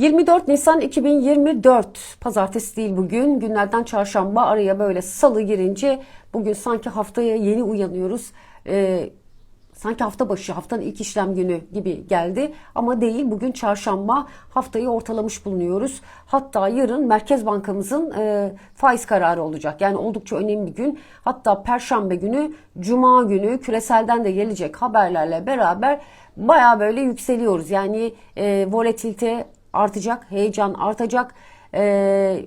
24 Nisan 2024 pazartesi değil bugün günlerden çarşamba araya böyle salı girince bugün sanki haftaya yeni uyanıyoruz. Ee, sanki hafta başı haftanın ilk işlem günü gibi geldi ama değil bugün çarşamba haftayı ortalamış bulunuyoruz. Hatta yarın Merkez Bankamızın e, faiz kararı olacak yani oldukça önemli bir gün. Hatta Perşembe günü Cuma günü küreselden de gelecek haberlerle beraber baya böyle yükseliyoruz. Yani e, volatilite artacak, heyecan artacak. E,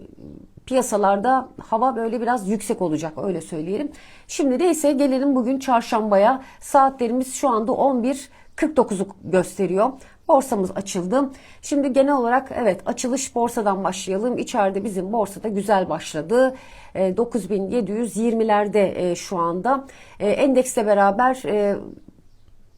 piyasalarda hava böyle biraz yüksek olacak öyle söyleyelim. Şimdi neyse gelelim bugün çarşambaya. Saatlerimiz şu anda 11.49'u gösteriyor. Borsamız açıldı. Şimdi genel olarak evet açılış borsadan başlayalım. İçeride bizim borsada güzel başladı. E, 9720'lerde e, şu anda. E, endeksle beraber e,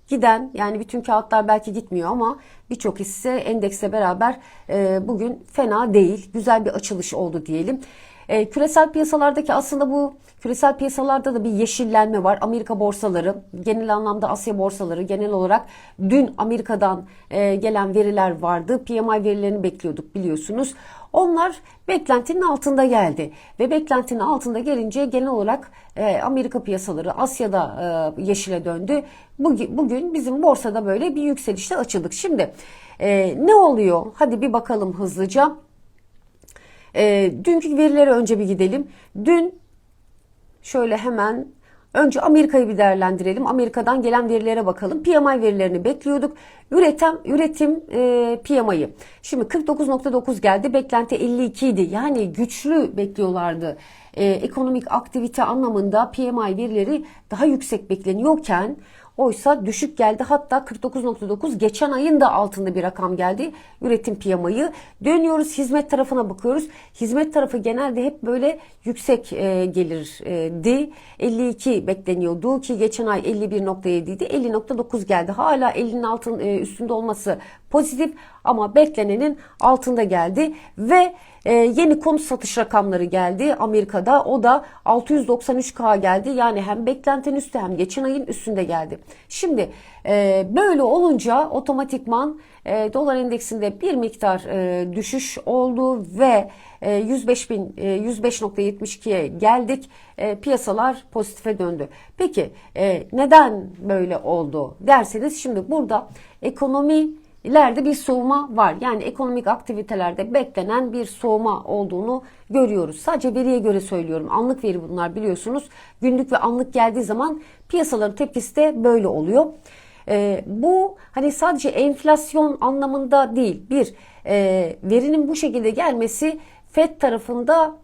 giden yani bütün kağıtlar belki gitmiyor ama birçok hisse endekse beraber e, bugün fena değil. Güzel bir açılış oldu diyelim. E, küresel piyasalardaki aslında bu küresel piyasalarda da bir yeşillenme var. Amerika borsaları, genel anlamda Asya borsaları genel olarak dün Amerika'dan e, gelen veriler vardı. PMI verilerini bekliyorduk biliyorsunuz. Onlar beklentinin altında geldi ve beklentinin altında gelince genel olarak e, Amerika piyasaları Asya'da e, yeşile döndü. Bugün, bugün bizim borsada böyle bir yükselişle açıldık. Şimdi e, ne oluyor? Hadi bir bakalım hızlıca. E, dünkü verilere önce bir gidelim. Dün şöyle hemen önce Amerika'yı bir değerlendirelim. Amerika'dan gelen verilere bakalım. PMI verilerini bekliyorduk. Üretim üretim e, PMI'yi. Şimdi 49.9 geldi. Beklenti 52 idi. Yani güçlü bekliyorlardı. E, ekonomik aktivite anlamında PMI verileri daha yüksek bekleniyorken Oysa düşük geldi. Hatta 49.9 geçen ayın da altında bir rakam geldi. Üretim piyamayı. Dönüyoruz hizmet tarafına bakıyoruz. Hizmet tarafı genelde hep böyle yüksek e, gelirdi. 52 bekleniyordu ki geçen ay 51.7 idi. 50.9 geldi. Hala 50'nin altın e, üstünde olması pozitif ama beklenenin altında geldi ve e, yeni konut satış rakamları geldi Amerika'da. O da 693K geldi. Yani hem beklentinin üstü hem geçen ayın üstünde geldi. Şimdi e, böyle olunca otomatikman e, dolar endeksinde bir miktar e, düşüş oldu ve e, 105 bin e, 105.72'ye geldik. E, piyasalar pozitife döndü. Peki e, neden böyle oldu derseniz şimdi burada ekonomi ileride bir soğuma var. Yani ekonomik aktivitelerde beklenen bir soğuma olduğunu görüyoruz. Sadece veriye göre söylüyorum. Anlık veri bunlar biliyorsunuz. Günlük ve anlık geldiği zaman piyasaların tepkisi de böyle oluyor. E, bu hani sadece enflasyon anlamında değil. Bir, e, verinin bu şekilde gelmesi FED tarafında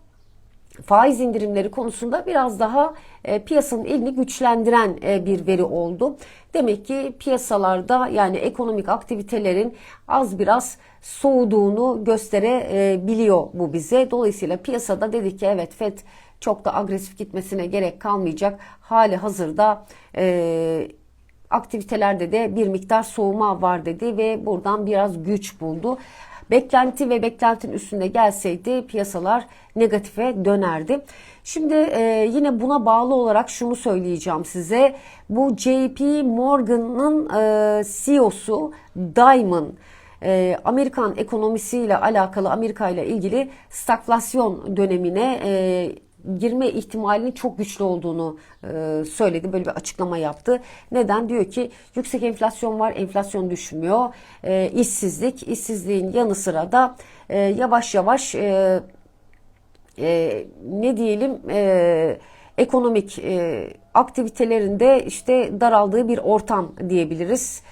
faiz indirimleri konusunda biraz daha e, piyasanın elini güçlendiren e, bir veri oldu. Demek ki piyasalarda yani ekonomik aktivitelerin az biraz soğuduğunu gösterebiliyor bu bize. Dolayısıyla piyasada dedik ki evet FED çok da agresif gitmesine gerek kalmayacak. Hali hazırda e, aktivitelerde de bir miktar soğuma var dedi ve buradan biraz güç buldu. Beklenti ve beklentinin üstünde gelseydi piyasalar negatife dönerdi. Şimdi e, yine buna bağlı olarak şunu söyleyeceğim size. Bu JP Morgan'ın e, CEO'su Diamond e, Amerikan ekonomisiyle alakalı Amerika ile ilgili stagflasyon dönemine e, girme ihtimalinin çok güçlü olduğunu e, söyledi. Böyle bir açıklama yaptı. Neden? Diyor ki yüksek enflasyon var, enflasyon düşmüyor. E, işsizlik, işsizliğin yanı sıra da e, yavaş yavaş e, e, ne diyelim e, ekonomik e, aktivitelerinde işte daraldığı bir ortam diyebiliriz.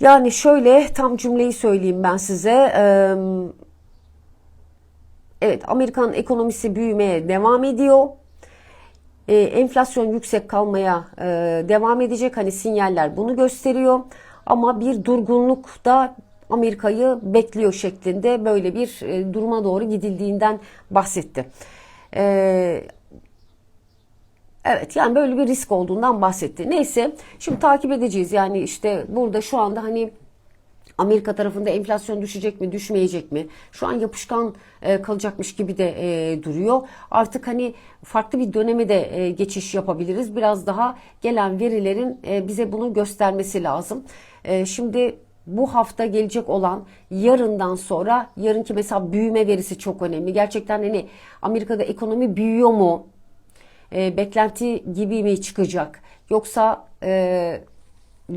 Yani şöyle tam cümleyi söyleyeyim ben size. Eee Evet Amerikan ekonomisi büyümeye devam ediyor. Ee, enflasyon yüksek kalmaya e, devam edecek. Hani sinyaller bunu gösteriyor. Ama bir durgunluk da Amerika'yı bekliyor şeklinde böyle bir e, duruma doğru gidildiğinden bahsetti. Ee, Evet yani böyle bir risk olduğundan bahsetti. Neyse şimdi takip edeceğiz. Yani işte burada şu anda hani Amerika tarafında enflasyon düşecek mi, düşmeyecek mi? Şu an yapışkan e, kalacakmış gibi de e, duruyor. Artık hani farklı bir döneme de e, geçiş yapabiliriz. Biraz daha gelen verilerin e, bize bunu göstermesi lazım. E, şimdi bu hafta gelecek olan yarından sonra yarınki mesela büyüme verisi çok önemli. Gerçekten hani Amerika'da ekonomi büyüyor mu? E, beklenti gibi mi çıkacak? Yoksa e,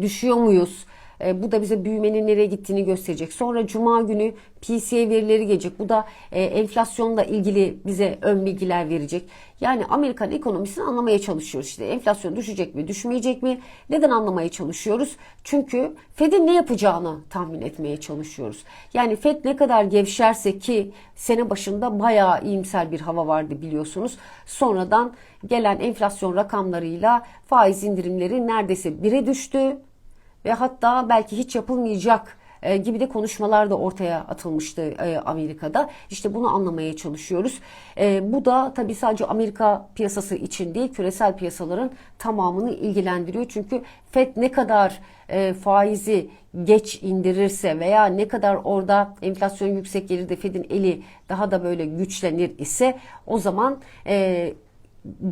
düşüyor muyuz? E, bu da bize büyümenin nereye gittiğini gösterecek. Sonra Cuma günü PCE verileri gelecek. Bu da e, enflasyonla ilgili bize ön bilgiler verecek. Yani Amerikan ekonomisini anlamaya çalışıyoruz. İşte enflasyon düşecek mi, düşmeyecek mi? Neden anlamaya çalışıyoruz? Çünkü Fed'in ne yapacağını tahmin etmeye çalışıyoruz. Yani Fed ne kadar gevşerse ki sene başında bayağı iyimser bir hava vardı biliyorsunuz. Sonradan gelen enflasyon rakamlarıyla faiz indirimleri neredeyse bire düştü ve hatta belki hiç yapılmayacak e, gibi de konuşmalar da ortaya atılmıştı e, Amerika'da. İşte bunu anlamaya çalışıyoruz. E, bu da tabii sadece Amerika piyasası için değil, küresel piyasaların tamamını ilgilendiriyor. Çünkü Fed ne kadar faizi geç indirirse veya ne kadar orada enflasyon yüksek gelir de Fed'in eli daha da böyle güçlenir ise o zaman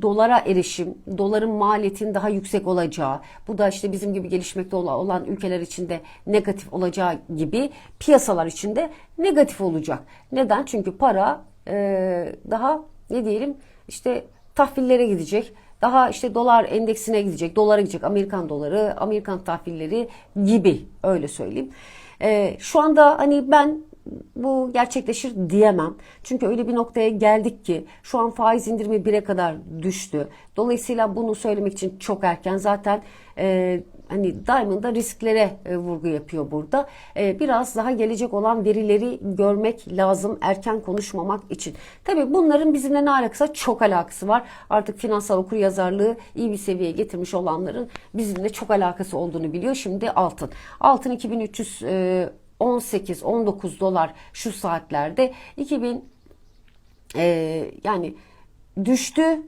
dolara erişim, doların maliyetinin daha yüksek olacağı, bu da işte bizim gibi gelişmekte olan ülkeler içinde negatif olacağı gibi piyasalar içinde negatif olacak. Neden? Çünkü para e, daha ne diyelim işte tahvillere gidecek. Daha işte dolar endeksine gidecek, dolara gidecek, Amerikan doları, Amerikan tahvilleri gibi öyle söyleyeyim. E, şu anda hani ben bu gerçekleşir diyemem. Çünkü öyle bir noktaya geldik ki şu an faiz indirimi 1'e kadar düştü. Dolayısıyla bunu söylemek için çok erken. Zaten e, hani Diamond'da risklere e, vurgu yapıyor burada. E, biraz daha gelecek olan verileri görmek lazım erken konuşmamak için. Tabi bunların bizimle ne alakası? Çok alakası var. Artık finansal okur yazarlığı iyi bir seviyeye getirmiş olanların bizimle çok alakası olduğunu biliyor. Şimdi altın. Altın 2300 e, 18-19 dolar şu saatlerde 2000 e, yani düştü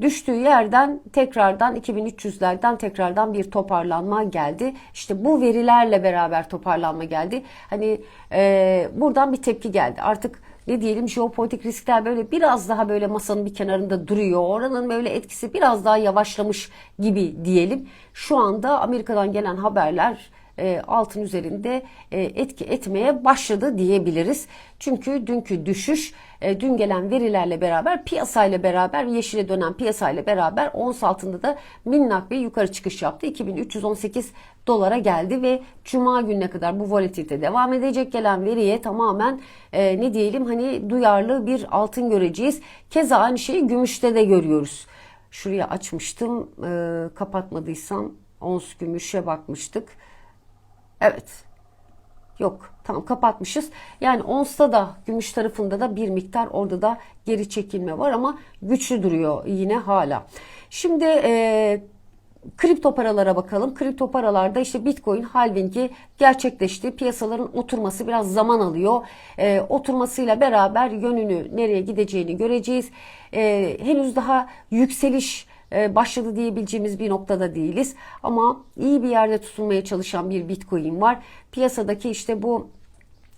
düştüğü yerden tekrardan 2300'lerden tekrardan bir toparlanma geldi. İşte bu verilerle beraber toparlanma geldi. Hani e, buradan bir tepki geldi. Artık ne diyelim jeopolitik riskler böyle biraz daha böyle masanın bir kenarında duruyor. Oranın böyle etkisi biraz daha yavaşlamış gibi diyelim. Şu anda Amerika'dan gelen haberler e, altın üzerinde e, etki etmeye başladı diyebiliriz. Çünkü dünkü düşüş e, dün gelen verilerle beraber piyasayla beraber yeşile dönen piyasayla beraber ons altında da minnak bir yukarı çıkış yaptı. 2318 dolara geldi ve cuma gününe kadar bu volatilite devam edecek. Gelen veriye tamamen e, ne diyelim hani duyarlı bir altın göreceğiz. Keza aynı şeyi gümüşte de görüyoruz. Şuraya açmıştım e, kapatmadıysam ons gümüşe bakmıştık. Evet. Yok. Tamam kapatmışız. Yani onsta da gümüş tarafında da bir miktar orada da geri çekilme var ama güçlü duruyor yine hala. Şimdi e, kripto paralara bakalım. Kripto paralarda işte Bitcoin halvingi gerçekleşti. Piyasaların oturması biraz zaman alıyor. E, oturmasıyla beraber yönünü nereye gideceğini göreceğiz. E, henüz daha yükseliş başladı diyebileceğimiz bir noktada değiliz. Ama iyi bir yerde tutulmaya çalışan bir Bitcoin var. Piyasadaki işte bu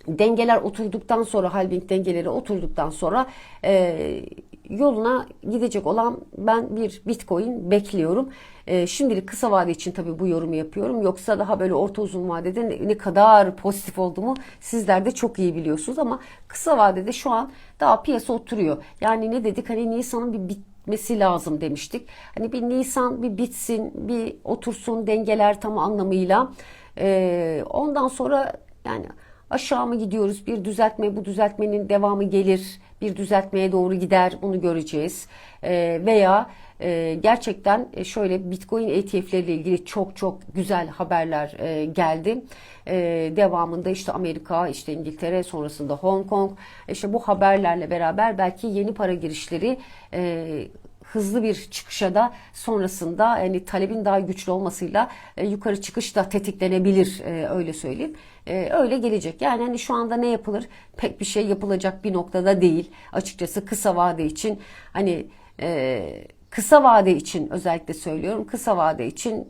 dengeler oturduktan sonra halving dengeleri oturduktan sonra e, yoluna gidecek olan ben bir bitcoin bekliyorum. E, şimdilik kısa vade için tabii bu yorumu yapıyorum. Yoksa daha böyle orta uzun vadede ne, ne kadar pozitif olduğumu sizler de çok iyi biliyorsunuz. Ama kısa vadede şu an daha piyasa oturuyor. Yani ne dedik hani Nisan'ın bir bit bitmesi lazım demiştik. Hani bir Nisan bir bitsin, bir otursun dengeler tam anlamıyla. Ee, ondan sonra yani aşağı mı gidiyoruz? Bir düzeltme, bu düzeltmenin devamı gelir. Bir düzeltmeye doğru gider. Bunu göreceğiz. Ee, veya e, gerçekten e, şöyle Bitcoin ETF'leriyle ilgili çok çok güzel haberler e, geldi. E, devamında işte Amerika, işte İngiltere, sonrasında Hong Kong. İşte bu haberlerle beraber belki yeni para girişleri e, hızlı bir çıkışa da sonrasında yani talebin daha güçlü olmasıyla e, yukarı çıkış da tetiklenebilir e, öyle söyleyeyim. E, öyle gelecek. Yani hani şu anda ne yapılır? Pek bir şey yapılacak bir noktada değil. Açıkçası kısa vade için hani e, kısa vade için özellikle söylüyorum. Kısa vade için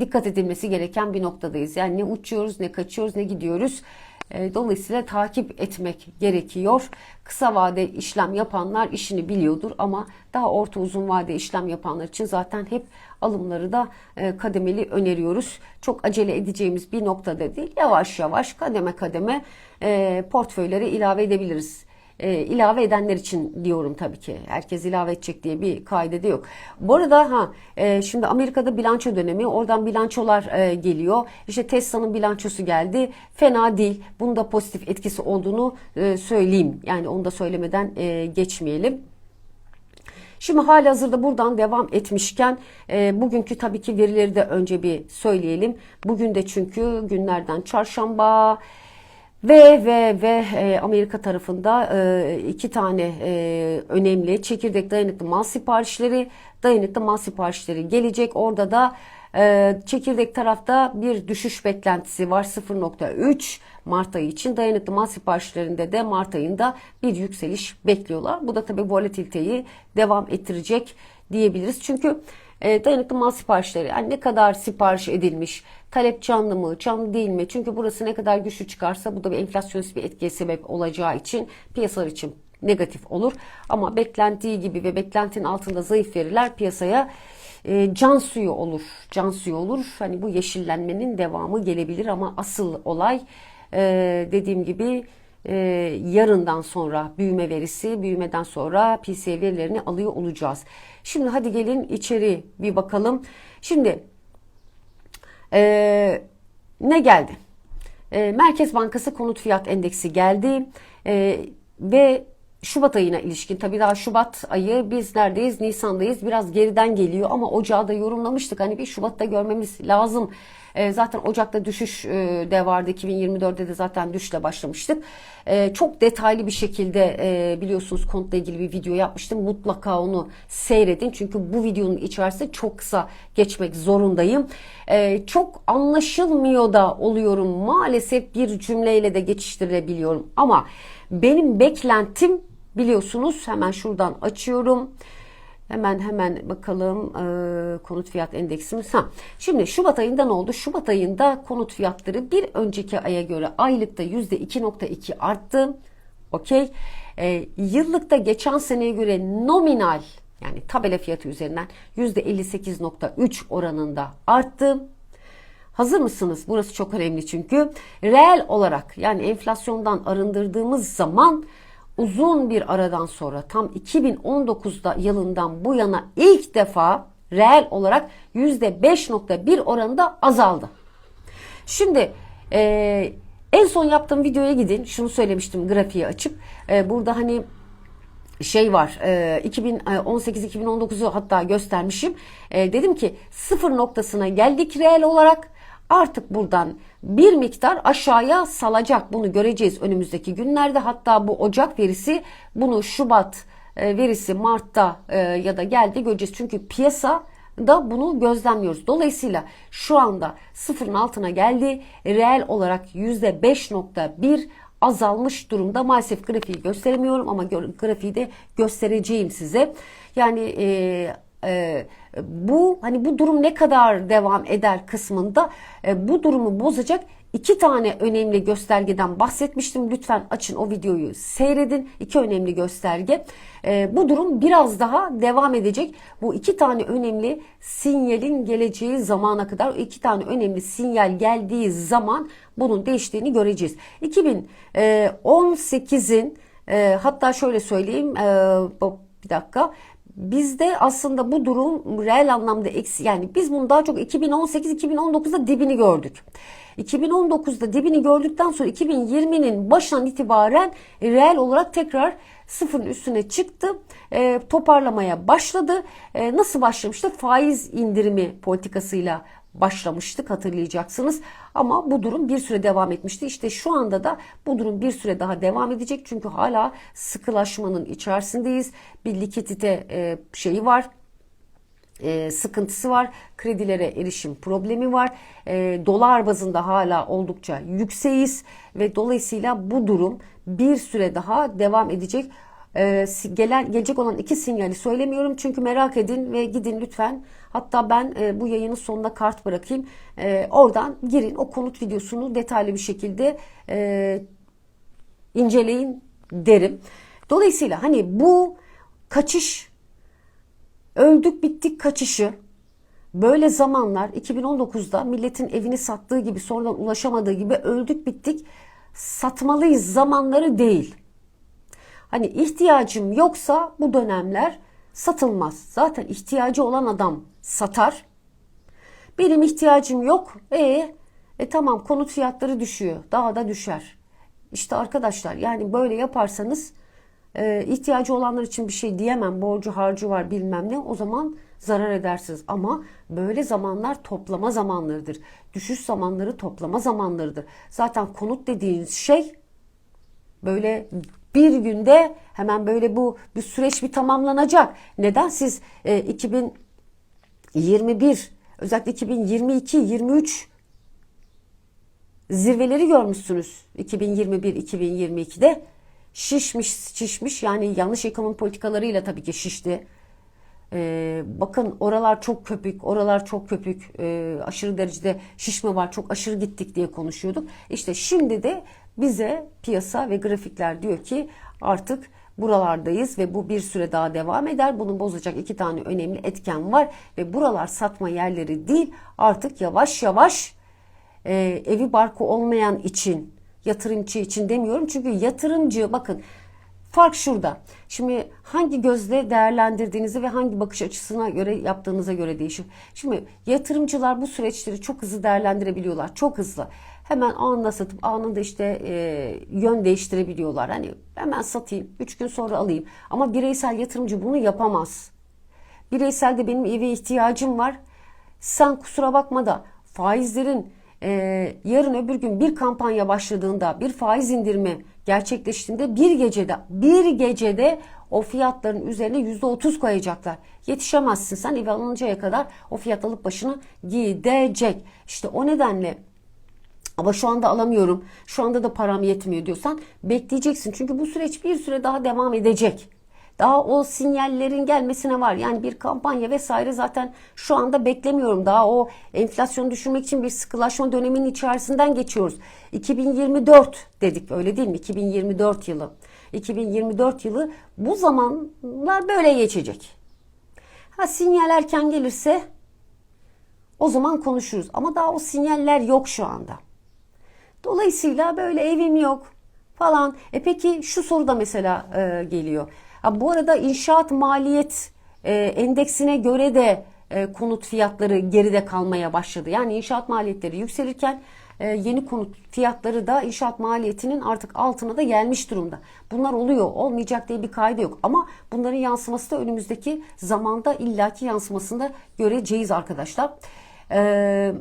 dikkat edilmesi gereken bir noktadayız. Yani ne uçuyoruz, ne kaçıyoruz, ne gidiyoruz. E, Dolayısıyla takip etmek gerekiyor. Kısa vade işlem yapanlar işini biliyordur ama daha orta uzun vade işlem yapanlar için zaten hep alımları da e, kademeli öneriyoruz. Çok acele edeceğimiz bir noktada değil. Yavaş yavaş kademe kademe e, portföylere ilave edebiliriz. E, ilave edenler için diyorum tabii ki. Herkes ilave edecek diye bir kaide de yok. Bu arada ha e, şimdi Amerika'da bilanço dönemi. Oradan bilançolar e, geliyor. İşte Tesla'nın bilançosu geldi. Fena değil. Bunun da pozitif etkisi olduğunu e, söyleyeyim. Yani onu da söylemeden e, geçmeyelim. Şimdi hali hazırda buradan devam etmişken e, bugünkü tabii ki verileri de önce bir söyleyelim. Bugün de çünkü günlerden çarşamba ve ve ve e, Amerika tarafında e, iki tane e, önemli çekirdek dayanıklı mal siparişleri dayanıklı mal siparişleri gelecek. Orada da e, çekirdek tarafta bir düşüş beklentisi var 0.3 Mart ayı için dayanıklı mal siparişlerinde de Mart ayında bir yükseliş bekliyorlar. Bu da tabii volatiliteyi devam ettirecek diyebiliriz. Çünkü e, dayanıklı mal siparişleri yani ne kadar sipariş edilmiş, talep canlı mı, canlı değil mi? Çünkü burası ne kadar güçlü çıkarsa bu da bir enflasyonist bir etkiye sebep olacağı için piyasalar için negatif olur. Ama beklendiği gibi ve beklentinin altında zayıf veriler piyasaya e, can suyu olur. Can suyu olur. Hani bu yeşillenmenin devamı gelebilir ama asıl olay e, dediğim gibi e, yarından sonra büyüme verisi, büyümeden sonra PCE verilerini alıyor olacağız. Şimdi hadi gelin içeri bir bakalım. Şimdi e, ne geldi? E, Merkez Bankası konut fiyat endeksi geldi e, ve Şubat ayına ilişkin tabii daha Şubat ayı biz neredeyiz? Nisan'dayız. Biraz geriden geliyor ama Ocağı da yorumlamıştık. Hani bir Şubat'ta görmemiz lazım. E, zaten Ocak'ta düşüş e, de vardı. 2024'de de zaten düşle başlamıştık. E, çok detaylı bir şekilde e, biliyorsunuz konutla ilgili bir video yapmıştım. Mutlaka onu seyredin. Çünkü bu videonun içerisinde çok kısa geçmek zorundayım. E, çok anlaşılmıyor da oluyorum. Maalesef bir cümleyle de geçiştirebiliyorum. Ama benim beklentim biliyorsunuz hemen şuradan açıyorum. Hemen hemen bakalım e, konut fiyat endeksimiz. Ha. Şimdi Şubat ayında ne oldu? Şubat ayında konut fiyatları bir önceki aya göre aylıkta %2.2 arttı. Okey. E, yıllıkta geçen seneye göre nominal yani tabela fiyatı üzerinden %58.3 oranında arttı. Hazır mısınız? Burası çok önemli çünkü. Reel olarak yani enflasyondan arındırdığımız zaman uzun bir aradan sonra tam 2019'da yılından bu yana ilk defa reel olarak %5.1 oranında azaldı. Şimdi e, en son yaptığım videoya gidin. Şunu söylemiştim grafiği açıp. E, burada hani şey var 2018-2019'u hatta göstermişim. E, dedim ki sıfır noktasına geldik reel olarak artık buradan bir miktar aşağıya salacak. Bunu göreceğiz önümüzdeki günlerde. Hatta bu Ocak verisi bunu Şubat e, verisi Mart'ta e, ya da geldi göreceğiz. Çünkü piyasa da bunu gözlemliyoruz. Dolayısıyla şu anda sıfırın altına geldi. Reel olarak %5.1 azalmış durumda. Maalesef grafiği gösteremiyorum ama grafiği de göstereceğim size. Yani e, e, bu hani bu durum ne kadar devam eder kısmında e, bu durumu bozacak iki tane önemli göstergeden bahsetmiştim. Lütfen açın o videoyu seyredin. İki önemli gösterge. E, bu durum biraz daha devam edecek. Bu iki tane önemli sinyalin geleceği zamana kadar iki tane önemli sinyal geldiği zaman bunun değiştiğini göreceğiz. 2018'in e, hatta şöyle söyleyeyim e, bir dakika bizde aslında bu durum reel anlamda eksi yani biz bunu daha çok 2018-2019'da dibini gördük. 2019'da dibini gördükten sonra 2020'nin başından itibaren reel olarak tekrar sıfırın üstüne çıktı. E, toparlamaya başladı. E, nasıl başlamıştı? Faiz indirimi politikasıyla başlamıştık hatırlayacaksınız. Ama bu durum bir süre devam etmişti. İşte şu anda da bu durum bir süre daha devam edecek. Çünkü hala sıkılaşmanın içerisindeyiz. Bir likidite e, şeyi var e, sıkıntısı var. Kredilere erişim problemi var. E, dolar bazında hala oldukça yükseğiz ve dolayısıyla bu durum bir süre daha devam edecek. gelen gelecek olan iki sinyali söylemiyorum çünkü merak edin ve gidin lütfen. Hatta ben e, bu yayının sonuna kart bırakayım. E, oradan girin o konut videosunu detaylı bir şekilde e, inceleyin derim. Dolayısıyla hani bu kaçış öldük bittik kaçışı böyle zamanlar 2019'da milletin evini sattığı gibi sonradan ulaşamadığı gibi öldük bittik satmalıyız zamanları değil. Hani ihtiyacım yoksa bu dönemler satılmaz. Zaten ihtiyacı olan adam satar. Benim ihtiyacım yok. E, e tamam konut fiyatları düşüyor. Daha da düşer. İşte arkadaşlar yani böyle yaparsanız e, ihtiyacı olanlar için bir şey diyemem. Borcu harcı var bilmem ne. O zaman zarar edersiniz. Ama böyle zamanlar toplama zamanlarıdır. Düşüş zamanları toplama zamanlarıdır. Zaten konut dediğiniz şey böyle bir günde hemen böyle bu bir süreç bir tamamlanacak. Neden siz e, 2021 özellikle 2022 23 zirveleri görmüşsünüz 2021-2022'de şişmiş şişmiş yani yanlış ekonomi politikalarıyla tabii ki şişti. Ee, bakın oralar çok köpük, oralar çok köpük, ee, aşırı derecede şişme var, çok aşırı gittik diye konuşuyorduk. İşte şimdi de bize piyasa ve grafikler diyor ki artık buralardayız ve bu bir süre daha devam eder. Bunu bozacak iki tane önemli etken var ve buralar satma yerleri değil artık yavaş yavaş e, evi barkı olmayan için yatırımcı için demiyorum. Çünkü yatırımcı bakın fark şurada. Şimdi hangi gözle değerlendirdiğinizi ve hangi bakış açısına göre yaptığınıza göre değişir. Şimdi yatırımcılar bu süreçleri çok hızlı değerlendirebiliyorlar. Çok hızlı. Hemen anında satıp anında işte e, yön değiştirebiliyorlar. Hani hemen satayım, 3 gün sonra alayım. Ama bireysel yatırımcı bunu yapamaz. Bireyselde benim eve ihtiyacım var. Sen kusura bakma da faizlerin e, yarın öbür gün bir kampanya başladığında bir faiz indirimi gerçekleştiğinde bir gecede bir gecede o fiyatların üzerine yüzde otuz koyacaklar. Yetişemezsin sen evi alıncaya kadar o fiyat alıp başını gidecek. İşte o nedenle ama şu anda alamıyorum. Şu anda da param yetmiyor diyorsan bekleyeceksin. Çünkü bu süreç bir süre daha devam edecek. Daha o sinyallerin gelmesine var. Yani bir kampanya vesaire zaten şu anda beklemiyorum. Daha o enflasyonu düşürmek için bir sıkılaşma döneminin içerisinden geçiyoruz. 2024 dedik öyle değil mi? 2024 yılı. 2024 yılı bu zamanlar böyle geçecek. Ha sinyal erken gelirse o zaman konuşuruz. Ama daha o sinyaller yok şu anda. Dolayısıyla böyle evim yok falan. E peki şu soru da mesela e, geliyor. Ha, bu arada inşaat maliyet e, endeksine göre de e, konut fiyatları geride kalmaya başladı. Yani inşaat maliyetleri yükselirken e, yeni konut fiyatları da inşaat maliyetinin artık altına da gelmiş durumda. Bunlar oluyor. Olmayacak diye bir kaydı yok. Ama bunların yansıması da önümüzdeki zamanda illaki yansımasını da göreceğiz arkadaşlar. Eee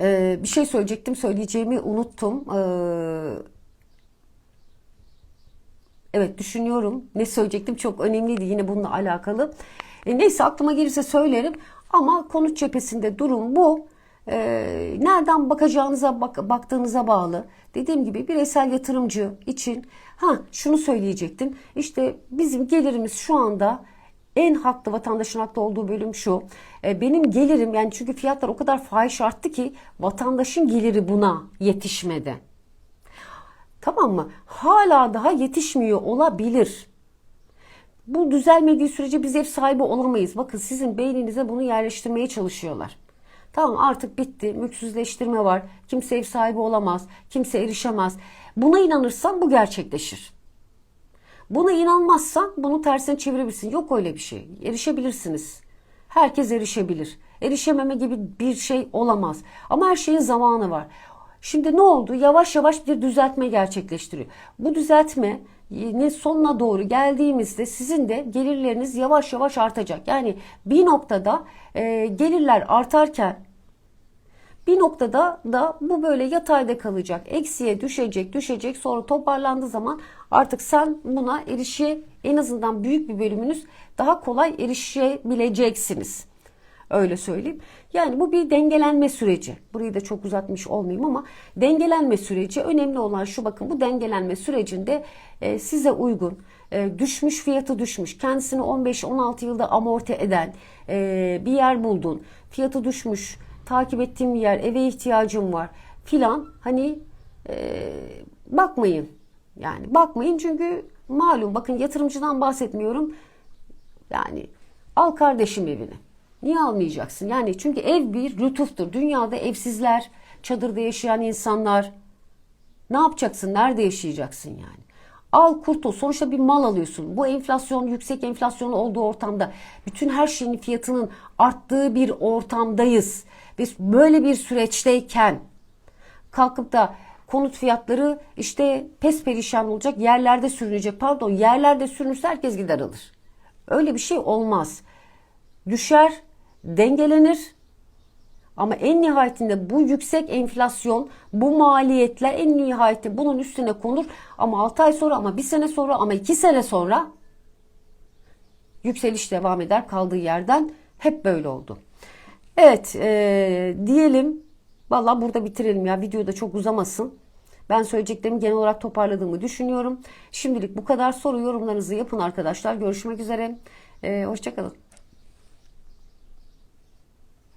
ee, bir şey söyleyecektim, söyleyeceğimi unuttum. Ee, evet düşünüyorum. Ne söyleyecektim çok önemliydi yine bununla alakalı. E, neyse aklıma gelirse söylerim. Ama konut cephesinde durum bu. Ee, nereden bakacağınıza bak, baktığınıza bağlı. Dediğim gibi bireysel yatırımcı için ha şunu söyleyecektim. İşte bizim gelirimiz şu anda en haklı vatandaşın haklı olduğu bölüm şu. E, benim gelirim yani çünkü fiyatlar o kadar fahiş arttı ki vatandaşın geliri buna yetişmedi. Tamam mı? Hala daha yetişmiyor olabilir. Bu düzelmediği sürece biz ev sahibi olamayız. Bakın sizin beyninize bunu yerleştirmeye çalışıyorlar. Tamam artık bitti. Mülksüzleştirme var. Kimse ev sahibi olamaz. Kimse erişemez. Buna inanırsan bu gerçekleşir. Buna inanmazsan bunu tersine çevirebilirsin. Yok öyle bir şey. Erişebilirsiniz. Herkes erişebilir. Erişememe gibi bir şey olamaz. Ama her şeyin zamanı var. Şimdi ne oldu? Yavaş yavaş bir düzeltme gerçekleştiriyor. Bu düzeltme sonuna doğru geldiğimizde sizin de gelirleriniz yavaş yavaş artacak. Yani bir noktada e, gelirler artarken bir noktada da bu böyle yatayda kalacak. Eksiye düşecek, düşecek. Sonra toparlandığı zaman artık sen buna erişe en azından büyük bir bölümünüz daha kolay erişebileceksiniz. Öyle söyleyeyim. Yani bu bir dengelenme süreci. Burayı da çok uzatmış olmayayım ama dengelenme süreci önemli olan şu bakın bu dengelenme sürecinde e, size uygun e, düşmüş fiyatı düşmüş kendisini 15-16 yılda amorti eden e, bir yer buldun fiyatı düşmüş takip ettiğim bir yer eve ihtiyacım var filan hani e, bakmayın yani bakmayın çünkü malum bakın yatırımcıdan bahsetmiyorum yani al kardeşim evini. Niye almayacaksın? Yani çünkü ev bir lütuftur. Dünyada evsizler, çadırda yaşayan insanlar ne yapacaksın? Nerede yaşayacaksın yani? Al kurtul. Sonuçta bir mal alıyorsun. Bu enflasyon, yüksek enflasyon olduğu ortamda bütün her şeyin fiyatının arttığı bir ortamdayız. Biz böyle bir süreçteyken kalkıp da konut fiyatları işte pes perişan olacak, yerlerde sürünecek. Pardon, yerlerde sürünürse herkes gider alır. Öyle bir şey olmaz. Düşer, dengelenir. Ama en nihayetinde bu yüksek enflasyon, bu maliyetler en nihayetinde bunun üstüne konur. Ama 6 ay sonra, ama 1 sene sonra, ama 2 sene sonra yükseliş devam eder kaldığı yerden. Hep böyle oldu. Evet e, diyelim. Valla burada bitirelim ya. Video da çok uzamasın. Ben söyleyeceklerimi genel olarak toparladığımı düşünüyorum. Şimdilik bu kadar. Soru yorumlarınızı yapın arkadaşlar. Görüşmek üzere. E, hoşçakalın.